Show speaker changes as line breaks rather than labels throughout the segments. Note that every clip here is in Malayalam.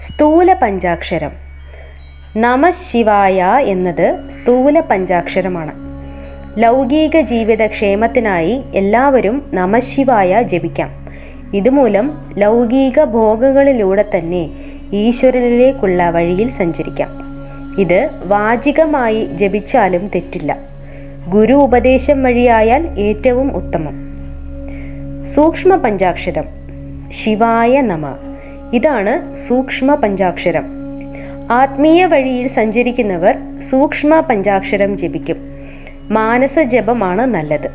സ്ഥൂല പഞ്ചാക്ഷരം നമശിവായ എന്നത് സ്ഥൂല പഞ്ചാക്ഷരമാണ് ലൗകിക ജീവിത ക്ഷേമത്തിനായി എല്ലാവരും നമശിവായ ജപിക്കാം. ഇതുമൂലം ലൗകിക ഭോഗങ്ങളിലൂടെ തന്നെ ഈശ്വരനിലേക്കുള്ള വഴിയിൽ സഞ്ചരിക്കാം. ഇത് വാചികമായി ജപിച്ചാലും തെറ്റില്ല. ഗുരു ഉപദേശം വഴിയായാൽ ഏറ്റവും ഉത്തമം. സൂക്ഷ്മ പഞ്ചാക്ഷരം ശിവായ നമ. ഇതാണ് സൂക്ഷ്മ പഞ്ചാക്ഷരം. ആത്മീയ വഴിയിൽ സഞ്ചരിക്കുന്നവർ സൂക്ഷ്മ പഞ്ചാക്ഷരം ജപിക്കും. മാനസ ജപമാണ് നല്ലത്.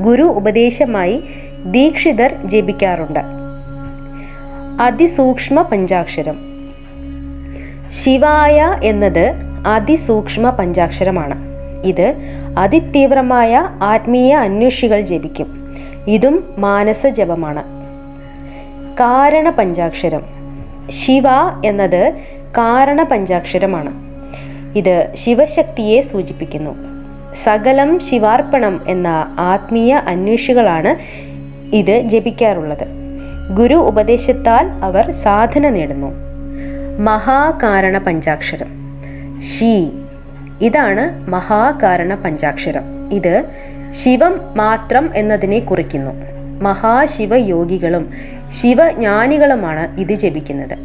ഗുരു ഉപദേശമായി ദീക്ഷിതർ ജപിക്കാറുണ്ട്. അതിസൂക്ഷ്മ പഞ്ചാക്ഷരം. ശിവായ എന്നത് അതിസൂക്ഷ്മ പഞ്ചാക്ഷരമാണ്. ഇത് അതിതീവ്രമായ ആത്മീയ അന്വേഷികൾ ജപിക്കും. ഇതും മാനസ ജപമാണ്. കാരണ പഞ്ചാക്ഷരം ശിവ എന്നത് കാരണ പഞ്ചാക്ഷരമാണ് ഇത് ശിവശക്തിയെ സൂചിപ്പിക്കുന്നു. സകലം ശിവാർപ്പണം എന്ന ആത്മീയ അന്വേഷികളാണ് ഇത് ജപിക്കാറുള്ളത്. ഗുരു ഉപദേശത്താൽ അവർ സാധന നേടുന്നു. മഹാകാരണ പഞ്ചാക്ഷരം ഷീ ഇതാണ് മഹാകാരണ പഞ്ചാക്ഷരം ഇത് ശിവം മാത്രം എന്നതിനെ കുറിക്കുന്നു. മഹാശിവയോഗികളും ശിവജ്ഞാനികളുമാണ് ഇത് ജപിക്കുന്നത്.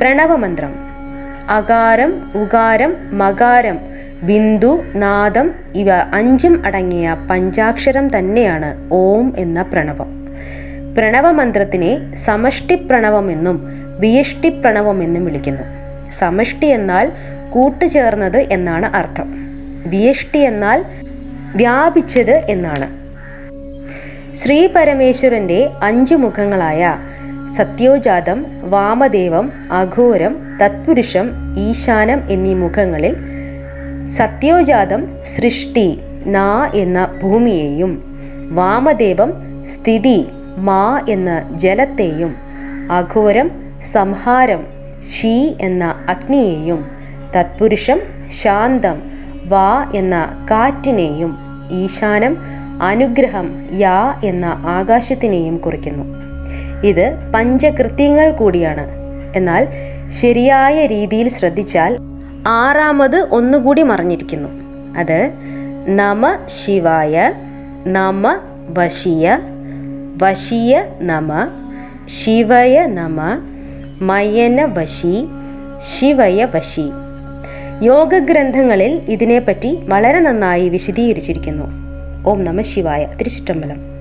പ്രണവമന്ത്രം. അകാരം ഉകാരം മകാരം ബിന്ദു നാദം ഇവ അഞ്ചും അടങ്ങിയ പഞ്ചാക്ഷരം തന്നെയാണ് ഓം എന്ന പ്രണവം. പ്രണവമന്ത്രത്തിനെ സമഷ്ടി പ്രണവമെന്നും വിയഷ്ടി പ്രണവമെന്നും വിളിക്കുന്നു. സമഷ്ടി എന്നാൽ കൂട്ടുചേർന്നത് എന്നാണ് അർത്ഥം. വിയഷ്ടി എന്നാൽ വ്യാപിച്ചത് എന്നാണ്. ശ്രീ പരമേശ്വരന്റെ അഞ്ചു മുഖങ്ങളായ സത്യോജാതം വാമദേവം അഘോരം തത്പുരുഷം ഈശാനം എന്നീ മുഖങ്ങളിൽ സത്യോജാതം സൃഷ്ടി നാ എന്ന ഭൂമിയെയും വാമദേവം സ്ഥിതി മാ എന്ന ജലത്തെയും അഘോരം സംഹാരം ഷീ എന്ന അഗ്നിയെയും തത്പുരുഷം ശാന്തം വാ എന്ന കാറ്റിനെയും ഈശാനം അനുഗ്രഹം യാ എന്ന ആകാശത്തിനെയും കുറിക്കുന്നു. ഇത് പഞ്ചകൃത്യങ്ങൾ കൂടിയാണ്. എന്നാൽ ശരിയായ രീതിയിൽ ശ്രദ്ധിച്ചാൽ ആറാമത് ഒന്നുകൂടി മറിഞ്ഞിരിക്കുന്നു. അത് നമ ശിവായ നമ വശിയ വശിയ നമ ശിവയ നമ മയന വശി ശിവയ വശി. യോഗഗ്രന്ഥങ്ങളിൽ ഇതിനെപ്പറ്റി വളരെ നന്നായി വിശദീകരിച്ചിരിക്കുന്നു. ഓം നമ ശിവായ. തിരുച്ചിറ്റമ്പലം.